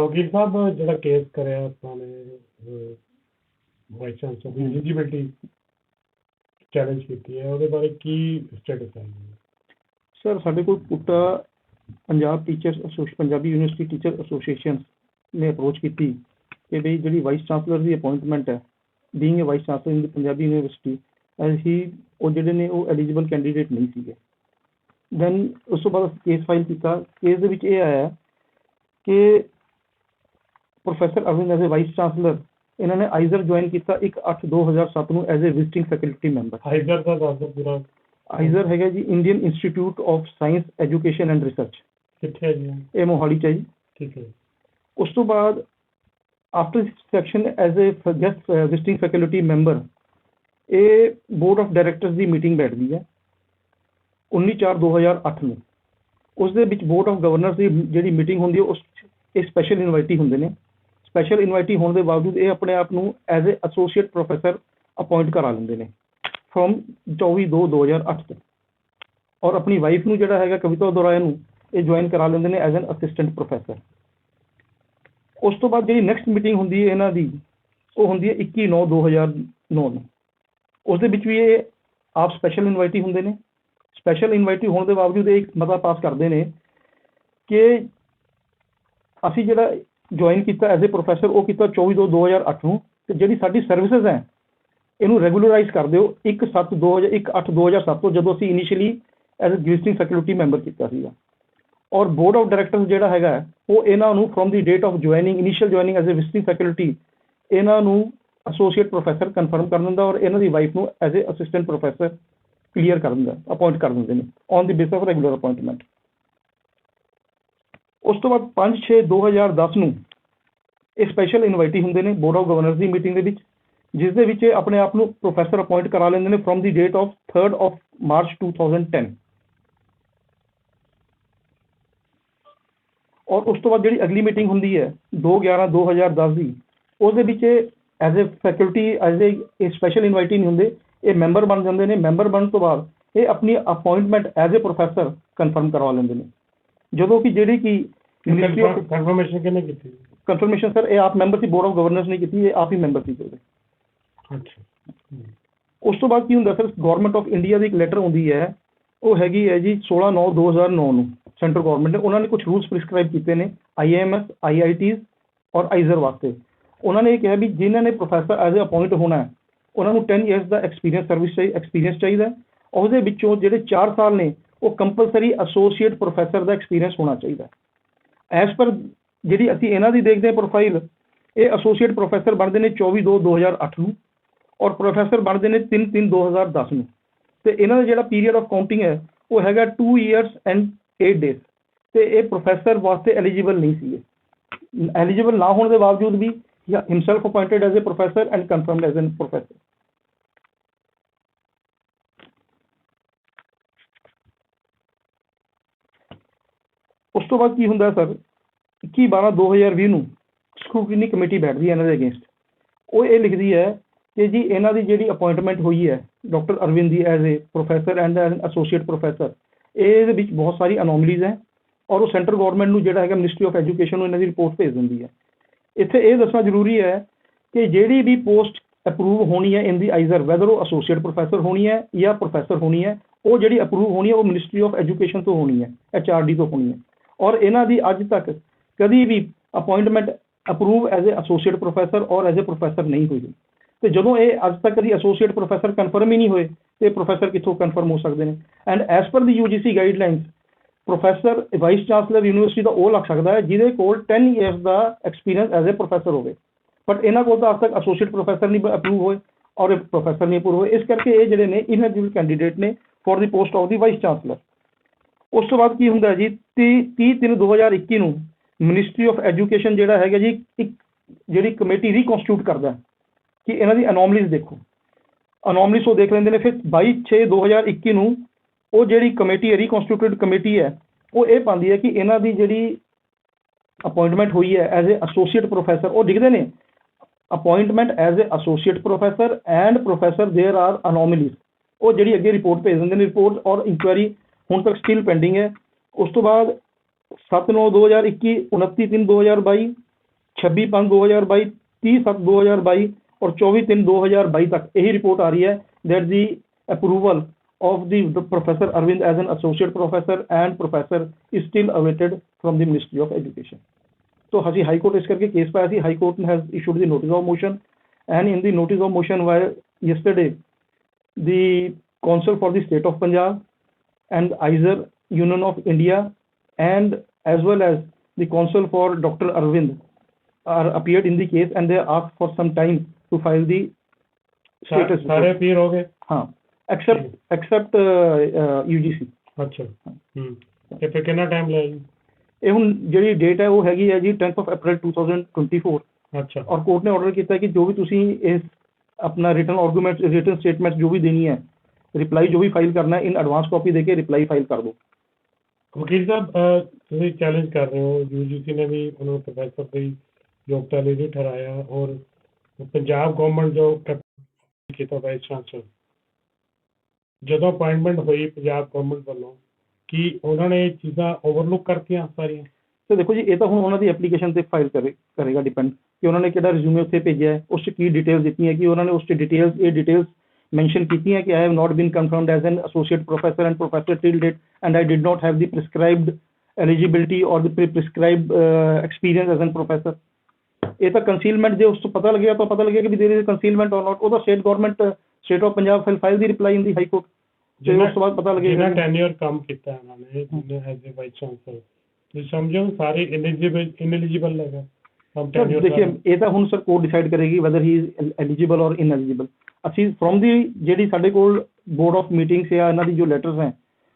ਵਕੀਲ ਸਾਹਿਬ, ਜਿਹੜਾ ਕੇਸ ਕਰਿਆ ਆਪਾਂ ਨੇ ਵਾਈਸ ਚਾਂਸਲਰ ਦੀ ਐਲੀਜੀਬਿਲਟੀ ਚੈਲੰਜ ਕੀਤੀ ਹੈ, ਉਹਦੇ ਬਾਰੇ ਕੀ ਸਟੇਟਸ ਹੈ? ਸਰ ਸਾਡੇ ਕੋਲ PUTA Punjab teachers association Punjabi university teacher association ਨੇ ਅਪਰੋਚ ਕੀਤੀ ਕਿ ਵੀ ਜਿਹੜੀ ਵਾਈਸ ਚਾਂਸਲਰ ਦੀ ਅਪਾਇੰਟਮੈਂਟ ਹੈ being a vice chancellor in Punjabi university as ਉਹ ਜਿਹੜੇ ਨੇ ਉਹ ਐਲੀਜੀਬਲ ਕੈਂਡੀਡੇਟ ਨਹੀਂ ਸੀਗੇ। ਦੈਨ ਉਸ ਤੋਂ ਬਾਅਦ ਕੇਸ ਫਾਈਲ ਕੀਤਾ। ਕੇਸ ਦੇ ਵਿੱਚ ਇਹ ਆਇਆ ਕਿ professor Arvind as a vice chancellor ਇਹਨਾਂ ਨੇ ਆਈਜ਼ਰ ਜੁਆਇਨ ਕੀਤਾ 1/8/2007 ਨੂੰ as a visiting faculty member. IISER ਦਾ ਦੱਸ ਦਿਓ ਪੂਰਾ। ਆਈਜ਼ਰ ਹੈਗਾ ਜੀ Indian institute of science education and research. ਕਿੱਥੇ ਹੈ ਜੀ ਇਹ? ਮੋਹਾਲੀ ਚ ਹੈ ਜੀ। ਠੀਕ ਹੈ। ਉਸ ਤੋਂ ਬਾਅਦ after section as a guest visiting faculty member ਇਹ ਬੋਰਡ ਆਫ ਡਾਇਰੈਕਟਰਸ ਦੀ ਮੀਟਿੰਗ ਬੈਠਦੀ ਹੈ 19/4/2008 ਨੂੰ। ਉਸ ਦੇ ਵਿੱਚ ਬੋਰਡ ਆਫ ਗਵਰਨਰਸ ਦੀ ਜਿਹੜੀ ਮੀਟਿੰਗ ਹੁੰਦੀ ਹੈ ਉਸ ਇਹ ਸਪੈਸ਼ਲ ਇਨਵਾਈਟੀ ਹੁੰਦੇ ਨੇ। ਸਪੈਸ਼ਲ ਇਨਵਾਈਟੀ ਹੋਣ ਦੇ ਬਾਵਜੂਦ ਇਹ ਆਪਣੇ ਆਪ ਨੂੰ as a associate professor appoint ਕਰਾ ਲੈਂਦੇ ਨੇ ਫਰੋਮ 24/2/2008 ਤੋਂ ਔਰ ਆਪਣੀ ਵਾਈਫ ਨੂੰ ਜਿਹੜਾ ਹੈਗਾ ਕਵਿਤਾ ਦੁਰਾਇਆ ਨੂੰ ਇਹ ਜੁਆਇਨ ਕਰਾ ਲੈਂਦੇ ਨੇ ਐਜ਼ ਐਨ ਅਸਿਸਟੈਂਟ ਪ੍ਰੋਫੈਸਰ ਉਸ ਤੋਂ ਬਾਅਦ ਜਿਹੜੀ ਨੈਕਸਟ ਮੀਟਿੰਗ ਹੁੰਦੀ ਹੈ ਇਹਨਾਂ ਦੀ, ਉਹ ਹੁੰਦੀ ਹੈ 21/9/2009 ਨੂੰ ਉਸ ਦੇ ਵਿੱਚ ਵੀ ਇਹ ਆਪ ਸਪੈਸ਼ਲ ਇਨਵਾਈਟੀ ਹੁੰਦੇ ਨੇ। ਸਪੈਸ਼ਲ ਇਨਵਾਈਟੀ ਹੋਣ ਦੇ ਬਾਵਜੂਦ ਇਹ ਇੱਕ ਮਤਾ ਪਾਸ ਕਰਦੇ ਨੇ ਕਿ ਅਸੀਂ ਜਿਹੜਾ ਜੁਆਇਨ ਕੀਤਾ ਐਜ਼ ਅ ਪ੍ਰੋਫੈਸਰ ਉਹ ਕੀਤਾ 24/2/2008 ਨੂੰ, ਤੇ ਜਿਹੜੀ ਸਾਡੀ ਸਰਵਿਸਿਜ਼ ਹੈ, ਇਹਨੂੰ ਰੈਗੂਲਰਾਈਜ਼ ਕਰ ਦਿਓ 1/7/2001/8/2007 ਤੋਂ, ਜਦੋਂ ਅਸੀਂ initially as a visiting faculty member ਕੀਤਾ ਸੀਗਾ। ਔਰ ਬੋਰਡ ਆਫ ਡਾਇਰੈਕਟਰਸ ਜਿਹੜਾ ਹੈਗਾ, ਉਹ ਇਹਨਾਂ ਨੂੰ from the date of joining initial joining as a visiting faculty ਇਹਨਾਂ ਨੂੰ ਐਸੋਸੀਏਟ ਪ੍ਰੋਫੈਸਰ ਕਨਫਰਮ ਕਰ ਦਿੰਦਾ ਔਰ ਇਹਨਾਂ ਦੀ ਵਾਈਫ ਨੂੰ as a assistant professor clear ਕਰ ਦਿੰਦਾ ਅਪਾਇੰਟ ਕਰ ਦਿੰਦੇ ਨੇ on the base of regular appointment ਉਸ ਤੋਂ ਬਾਅਦ 5/6/2010 ਨੂੰ ਇਹ ਸਪੈਸ਼ਲ ਇਨਵਾਈਟੀ ਹੁੰਦੇ ਨੇ ਬੋਰਡ ਆਫ ਗਵਰਨਰਸ ਦੀ ਮੀਟਿੰਗ ਦੇ ਵਿੱਚ, ਜਿਸ ਦੇ ਵਿੱਚ ਇਹ ਆਪਣੇ ਆਪ ਨੂੰ ਪ੍ਰੋਫੈਸਰ ਅਪਾਇੰਟ ਕਰਾ ਲੈਂਦੇ ਨੇ from the date of 3rd of March 2010 ਔਰ ਉਸ ਤੋਂ ਬਾਅਦ ਜਿਹੜੀ ਅਗਲੀ ਮੀਟਿੰਗ ਹੁੰਦੀ ਹੈ 2/11/2010 ਦੀ ਉਸ ਦੇ ਵਿੱਚ as a faculty as a special invitee ਨਹੀਂ ਹੁੰਦੇ, ਇਹ ਮੈਂਬਰ ਬਣ ਜਾਂਦੇ ਨੇ ਮੈਂਬਰ ਬਣਨ ਤੋਂ ਬਾਅਦ ਇਹ ਆਪਣੀ appointment as a professor confirm ਕਰਵਾ ਲੈਂਦੇ ਨੇ। ਜਦੋਂ ਕਿ ਜਿਹੜੀ ਕਿ ਮਿਨਿਸਟਰੀ ਆਫ ਕਨਫਰਮੇਸ਼ਨ ਕਿਹਨੇ ਕੀਤੀ ਕਨਫਰਮੇਸ਼ਨ ਸਰ ਇਹ ਆਪ ਮੈਂਬਰ ਸੀ ਬੋਰਡ ਆਫ ਗਵਰਨਰਸ ਨੇ ਕੀਤੀ ਇਹ ਆਪ ਹੀ ਮੈਂਬਰ ਸੀ ਉਹਦੇ ਅੱਛਾ। ਉਸ ਤੋਂ ਬਾਅਦ ਕੀ ਹੁੰਦਾ ਸਰ ਗਵਰਨਮੈਂਟ ਆਫ ਇੰਡੀਆ ਦੀ ਇੱਕ ਲੈਟਰ ਆਉਂਦੀ ਹੈ ਉਹ ਹੈਗੀ ਹੈ ਜੀ 16/9/2009 ਨੂੰ ਸੈਂਟਰਲ ਗਵਰਨਮੈਂਟ ਨੇ ਉਹਨਾਂ ਨੇ ਕੁਝ ਰੂਲਸ ਪ੍ਰਿਸਕ੍ਰਾਈਬ ਕੀਤੇ ਨੇ ਆਈਐਮਐਸ ਆਈਆਈਟੀਜ਼ ਔਰ ਆਈਜ਼ਰ ਵਾਸਤੇ ਉਹਨਾਂ ਨੇ ਇਹ ਕਿਹਾ ਵੀ ਜਿਨ੍ਹਾਂ ਨੇ ਪ੍ਰੋਫੈਸਰ ਐਜ਼ ਅ ਅਪਾਇੰਟ ਹੋਣਾ ਹੈ ਉਹਨਾਂ ਨੂੰ 10 ਇਅਰਸ ਦਾ ਐਕਸਪੀਰੀਅੰਸ ਸਰਵਿਸ ਚਾਹੀ ਐਕਸਪੀਰੀਅੰਸ ਚਾਹੀਦਾ। ਉਹਦੇ ਵਿੱਚੋਂ ਜਿਹੜੇ 4 ਸਾਲ ਨੇ ਉਹ ਕੰਪਲਸਰੀ ਐਸੋਸੀਏਟ ਪ੍ਰੋਫੈਸਰ ਦਾ ਐਕਸਪੀਰੀਅੰਸ ਹੋਣਾ ਚਾਹੀਦਾ ਹੈ। ਐਸ ਪਰ ਜਿਹੜੀ ਅਸੀਂ ਇਹਨਾਂ ਦੀ ਦੇਖਦੇ ਹਾਂ ਪ੍ਰੋਫਾਈਲ ਇਹ ਐਸੋਸੀਏਟ ਪ੍ਰੋਫੈਸਰ ਬਣਦੇ ਨੇ 24/2/2008 ਨੂੰ ਔਰ ਪ੍ਰੋਫੈਸਰ ਬਣਦੇ ਨੇ 3/3/2010 ਨੂੰ। ਤੇ ਇਹਨਾਂ ਦਾ ਜਿਹੜਾ ਪੀਰੀਅਡ ਆਫ ਕਾਊਂਟਿੰਗ ਹੈ, ਉਹ ਹੈਗਾ 2 ਇਅਰਸ ਐਂਡ 8 ਡੇਜ਼ ਤੇ ਇਹ ਪ੍ਰੋਫੈਸਰ ਵਾਸਤੇ ਐਲੀਜੀਬਲ ਨਹੀਂ ਸੀਗੇ ਐਲੀਜੀਬਲ ਨਾ ਹੋਣ ਦੇ ਬਾਵਜੂਦ ਵੀ himself appointed as a professor and confirmed as an professor ਉਸ ਤੋਂ ਬਾਅਦ ਕੀ ਹੁੰਦਾ ਸਰ? 21 12 2020 ਨੂੰ ਸਕ੍ਰੂਟਨੀ ਕਮੇਟੀ ਬੈਠਦੀ ਹੈ ਇਹਨਾਂ ਦੇ ਅਗੇਂਸਟ ਉਹ ਇਹ ਲਿਖਦੀ ਹੈ ਕਿ ਜੀ ਇਹਨਾਂ ਦੀ ਜਿਹੜੀ ਅਪਾਇੰਟਮੈਂਟ ਹੋਈ ਹੈ doctor Arvind the as a professor and an associate professor ਇਹਦੇ ਵਿੱਚ ਬਹੁਤ ਸਾਰੀ ਅਨੋਮਲੀਜ਼ ਹੈ ਔਰ ਉਹ ਸੈਂਟਰ ਗਵਰਨਮੈਂਟ ਨੂੰ ਜਿਹੜਾ ਹੈਗਾ ਮਿਨਿਸਟਰੀ ਆਫ ਐਜੂਕੇਸ਼ਨ ਨੂੰ ਇਹਨਾਂ ਦੀ ਰਿਪੋਰਟ ਭੇਜ ਦਿੰਦੀ ਹੈ। ਇੱਥੇ ਇਹ ਦੱਸਣਾ ਜ਼ਰੂਰੀ ਹੈ ਕਿ ਜਿਹੜੀ ਵੀ ਪੋਸਟ ਅਪਰੂਵ ਹੋਣੀ ਹੈ ਇਨ ਦੀ ਆਈਜ਼ਰ ਵੈਦਰ ਉਹ ਐਸੋਸੀਏਟ ਪ੍ਰੋਫੈਸਰ ਹੋਣੀ ਹੈ ਜਾਂ ਪ੍ਰੋਫੈਸਰ ਹੋਣੀ ਹੈ, ਉਹ ਜਿਹੜੀ ਅਪਰੂਵ ਹੋਣੀ ਹੈ ਉਹ ਮਿਨਿਸਟਰੀ ਆਫ ਐਜੂਕੇਸ਼ਨ ਤੋਂ ਹੋਣੀ ਹੈ ਐਚਆਰਡੀ ਤੋਂ ਹੋਣੀ ਹੈ। ਔਰ ਇਹਨਾਂ ਦੀ ਅੱਜ ਤੱਕ ਕਦੀ ਵੀ appointment approve as a associate professor or as a professor ਨਹੀਂ ਹੋਈ। ਤੇ ਜਦੋਂ ਇਹ ਅੱਜ ਤੱਕ ਕਦੀ ਐਸੋਸੀਏਟ ਪ੍ਰੋਫੈਸਰ ਕਨਫਰਮ ਹੀ ਨਹੀਂ ਹੋਏ, ਤੇ ਪ੍ਰੋਫੈਸਰ ਕਿੱਥੋਂ ਕਨਫਰਮ ਹੋ ਸਕਦੇ ਨੇ? And as per the UGC guidelines professor vice chancellor university ਦਾ ਉਹ ਲੱਗ ਸਕਦਾ ਹੈ ਜਿਹਦੇ ਕੋਲ 10 ਇਅਰਸ ਦਾ ਐਕਸਪੀਰੀਅੰਸ ਐਜ਼ ਅ ਪ੍ਰੋਫੈਸਰ ਹੋਵੇ। ਬਟ ਇਹਨਾਂ ਕੋਲ ਤਾਂ ਅੱਜ ਤੱਕ ਐਸੋਸੀਏਟ ਪ੍ਰੋਫੈਸਰ ਨਹੀਂ ਅਪਰੂਵ ਹੋਏ ਔਰ ਪ੍ਰੋਫੈਸਰ ਨਹੀਂ ਅਪਰੂਵ ਹੋਏ। ਇਸ ਕਰਕੇ ਇਹ ਜਿਹੜੇ ਨੇ ਇਨਐਲੀਜੀਬਲ ਕੈਂਡੀਡੇਟ ਨੇ for the post of the vice chancellor ਉਸ ਤੋਂ ਬਾਅਦ ਕੀ ਹੁੰਦਾ ਜੀ 30 30 3 2021 ਨੂੰ ਮਿਨਿਸਟਰੀ ਆਫ ਐਜੂਕੇਸ਼ਨ ਜਿਹੜਾ ਹੈਗਾ ਜੀ ਇੱਕ ਜਿਹੜੀ ਕਮੇਟੀ ਰੀਕਨਸਟੀਟਿਊਟ ਕਰਦਾ ਹੈ ਕਿ ਇਹਨਾਂ ਦੀ ਅਨੋਮਲੀਜ਼ ਦੇਖੋ ਅਨੋਮਲੀਜ਼ ਉਹ ਦੇਖ ਲੈਂਦੇ ਨੇ ਫਿਰ 22 6 2021 ਨੂੰ ਉਹ ਜਿਹੜੀ ਕਮੇਟੀ ਹੈ ਰੀਕਨਸਟੀਟਿਊਟਡ ਕਮੇਟੀ ਹੈ ਉਹ ਇਹ ਪਾਉਂਦੀ ਹੈ ਕਿ ਇਹਨਾਂ ਦੀ ਜਿਹੜੀ ਅਪਾਇੰਟਮੈਂਟ ਹੋਈ ਹੈ ਐਜ਼ ਅ ਐਸੋਸੀਏਟ ਪ੍ਰੋਫੈਸਰ ਉਹ ਲਿਖਦੇ ਨੇ appointment as a associate professor and professor there are anomalies ਉਹ ਜਿਹੜੀ ਅੱਗੇ ਰਿਪੋਰਟ ਭੇਜ ਦਿੰਦੇ ਨੇ ਰਿਪੋਰਟ ਔਰ ਇਨਕੁਆਇਰੀ ਹੁਣ ਤੱਕ ਸਟਿਲ ਪੈਂਡਿੰਗ ਹੈ ਉਸ ਤੋਂ ਬਾਅਦ 7 9 2021 29 3 2022 26 ਪੰਜ 2022 30 ਸੱਤ 2022 ਔਰ 24 ਤਿੰਨ 2022 ਤੱਕ ਇਹੀ ਰਿਪੋਰਟ ਆ ਰਹੀ ਹੈ that the approval of the, the professor Arvind as an associate professor and professor is still awaited from the Ministry of Education. तो ਅਸੀਂ ਹਾਈ ਕੋਰਟ ਇਸ ਕਰਕੇ ਕੇਸ ਪਾਇਆ ਸੀ high court has issued the notice of motion and in the notice of motion where yesterday the counsel for the state of Punjab and ISER Union of India and as well as the counsel for Dr. Arvind are appeared in the case and they asked for some time to file the ਸਾ- status ਸਾਰੇ report. Appeal ਹੋ ਗਏ ਹਾਂ except except uh, uh, UGC ਅੱਛਾ ਹੂੰ ਤੇ ਫਿਰ ਕਿੰਨਾ ਟਾਈਮ ਲਿਆ ਜੀ ਇਹ ਹੁਣ ਜਿਹੜੀ ਡੇਟ ਹੈ ਉਹ ਹੈਗੀ ਹੈ ਜੀ 10th of April 2024 ਅੱਛਾ ਔਰ ਕੋਰਟ ਨੇ ਆਰਡਰ ਕੀਤਾ ਕਿ ਜੋ ਵੀ ਤੁਸੀਂ ਇਸ ਆਪਣਾ ਰਿਟਨ ਆਰਗੂਮੈਂਟ ਰਿਟਨ ਸਟੇਟਮੈਂਟ ਜੋ ਵੀ ਦੇਣੀ ਹੈ ਰਿਪਲਾਈ ਜੋ ਵੀ ਫਾਈਲ ਕਰਨਾ ਹੈ ਇਨ ਐਡਵਾਂਸ ਕਾਪੀ ਦੇ ਕੇ ਰਿਪਲਾਈ ਫਾਈਲ ਕਰ ਦਿਓ। ਵਕੀਲ ਸਾਹਿਬ ਤੁਸੀਂ ਚੈਲੰਜ ਕਰ ਰਹੇ ਹੋ। ਯੂਜੀਸੀ ਨੇ ਵੀ ਉਹਨਾਂ ਪ੍ਰੋਫੈਸਰ ਦੀ ਯੋਗਤਾ ਲਈ ਵੀ ਠਹਿਰਾਇਆ ਔਰ ਪੰਜਾਬ ਗਵਰਨਮੈਂਟ ਜੋ ਕੀਤਾ ਵਾਈਸ ਚਾਂਸਲਰ ਜਦੋਂ ਅਪਾਇੰਟਮੈਂਟ ਹੋਈ ਪੰਜਾਬ ਗਵਰਨਮੈਂਟ ਵੱਲੋਂ ਕੀ ਉਹਨਾਂ ਨੇ ਇਹ ਚੀਜ਼ਾਂ ਓਵਰਲੁੱਕ ਕਰਤੀਆਂ ਸਾਰੀਆਂ? ਤੇ ਦੇਖੋ ਜੀ ਇਹ ਤਾਂ ਹੁਣ ਉਹਨਾਂ ਦੀ ਐਪਲੀਕੇਸ਼ਨ ਤੇ ਫਾਈਲ ਕਰੇ ਕਰੇਗਾ ਡਿਪੈਂਡ ਕਿ ਉਹਨਾਂ ਨੇ ਕਿਹੜਾ ਰਿਜ਼ਿਊਮੇ ਉੱਥੇ ਭੇਜਿਆ ਹੈ ਉਸ 'ਚ ਕੀ ਡਿਟੇਲਸ ਦਿੱਤੀਆਂ ਕਿ ਉਹਨਾਂ ਨੇ ਉਸ 'ਚ ਡਿਟੇਲਸ ਇਹ ਡਿਟੇਲਸ ਮੈਂਸ਼ਨ ਕੀਤੀਆਂ ਕਿ I have not been confirmed as an associate professor and professor till date and I did not have the prescribed eligibility or the prescribed uh, experience as a professor. ਇਹ ਤਾਂ ਕੰਸੀਲਮੈਂਟ ਜੇ ਉਸ ਤੋਂ ਪਤਾ ਲੱਗਿਆ ਤਾਂ ਪਤਾ ਲੱਗਿਆ ਕਿ ਵੀ ਦੇਰ ਇਜ਼ ਕੰਸੀਲਮੈਂਟ ਔਰ ਨਾਟ ਉਹਦਾ state government state of Punjab fill file the reply in the high court ਤੇ ਉਸ ਤੋਂ ਬਾਅਦ ਪਤਾ ਲੱਗੇਗਾ ਜਿਹਨਾਂ ਕਿ- ਟੈਨਿਓਰ ਕੰਮ ਕੀਤਾ ਇਹਨਾਂ ਨੇ ਜਿਹਨੇ ਐਜ਼ ਅ ਵਾਈਸ ਚਾਂਸਲਰ ਤੁਸੀਂ ਸਮਝੋ ਸਾਰੇ ਇਨਐਲੀਜੀਬਲ ਇਨਐਲੀਜੀਬਲ ਹੈਗਾ। ਸਰ ਦੇਖिए ਇਹ ਤਾਂ ਹੁਣ ਸਰ ਕੋਰਟ ਡਿਸਾਈਡ ਕਰੇਗੀ whether he is eligible or ineligible ਅਸੀਂ ਫਰੋਮ ਦੀ ਜਿਹੜੀ ਸਾਡੇ ਕੋਲ ਬੋਰਡ ਆਫ ਮੀਟਿੰਗਸ ਜਾਂ ਇਹਨਾਂ ਦੀ ਜੋ ਲੈਟਰਸ ਹੈ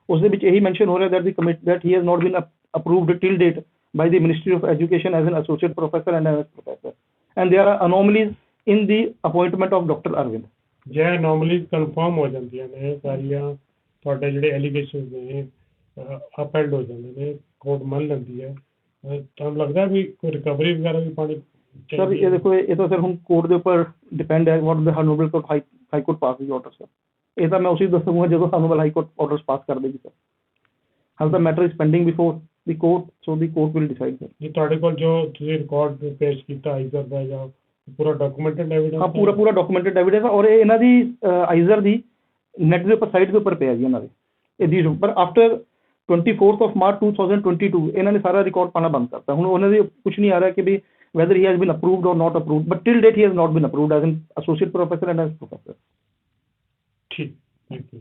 ਉਸ ਦੇ ਵਿੱਚ ਇਹੀ ਮੈਂਸ਼ਨ ਹੋ ਰਿਹਾ the commit that he has not been ap- approved till date by the Ministry of Education as an associate professor and as professor and there are anomalies in the appointment of Dr. Arvind ਜੇ anomalies confirm ਹੋ ਜਾਂਦੀਆਂ ਨੇ ਸਾਰੀਆਂ ਤੁਹਾਡੇ ਜਿਹੜੇ allegations ਨੇ ਅਪਹੈਲਡ ਹੋ ਜਾਂਦੇ ਨੇ ਕੋਰਟ ਮੰਨ ਲੈਂਦੀ ਹੈ ਤੁਹਾਨੂੰ ਲੱਗਦਾ ਵੀ ਕੋਈ ਰਿਕਵਰੀ ਵਗੈਰਾ ਵੀ ਪਾਣੀ ਸਰ ਇਹ? ਦੇਖੋ ਇਹ ਤਾਂ ਸਰ ਹੁਣ ਕੋਰਟ ਦੇ ਉੱਪਰ ਡਿਪੈਂਡ ਹੈ what the honourable court high high court pass the order sir. ਇਹ ਤਾਂ ਮੈਂ ਉਸੇ ਦੱਸੂਗਾ ਜਦੋਂ honourable high court orders pass ਕਰ ਦੇਗੀ ਸਰ। ਹਾਲ ਦਾ matter is pending before the court so the court will decide sir. ਜੀ ਤੁਹਾਡੇ ਕੋਲ ਜੋ ਤੁਸੀਂ ਰਿਕਾਰਡ ਪੇਸ਼ ਕੀਤਾ ਆਈਜ਼ਰ ਦਾ ਜਾਂ ਪੂਰਾ ਡਾਕੂਮੈਂਟਡ ਐਵੀਡੈਂਸ ਹਾਂ ਪੂਰਾ ਪੂਰਾ ਡਾਕੂਮੈਂਟਡ ਐਵੀਡੈਂਸ ਔਰ ਇਹ ਇਹਨਾਂ ਦੀ ਆਈਜ਼ਰ ਦੀ ਨੈਟ ਦੇ ਉੱਪਰ ਸਾਈਟ ਦੇ ਉੱਪਰ ਪਿਆ ਜੀ ਇਹਨਾਂ ਦੇ। ਇਹ ਦੀ ਪਰ ਆਫਟਰ 24th of March 2022 ਇਹਨਾਂ ਨੇ ਸਾਰਾ ਰਿਕਾਰਡ ਪਾਣਾ ਬੰਦ ਕਰਤਾ ਹੁਣ ਉਹਨਾਂ ਦੇ ਕੁਝ ਨਹੀਂ ਆ ਰਿਹਾ ਕਿ ਵੀ whether he has been approved or not approved but till date he has not been approved as an associate professor and as professor ਠੀਕ ਥੈਂਕ ਯੂ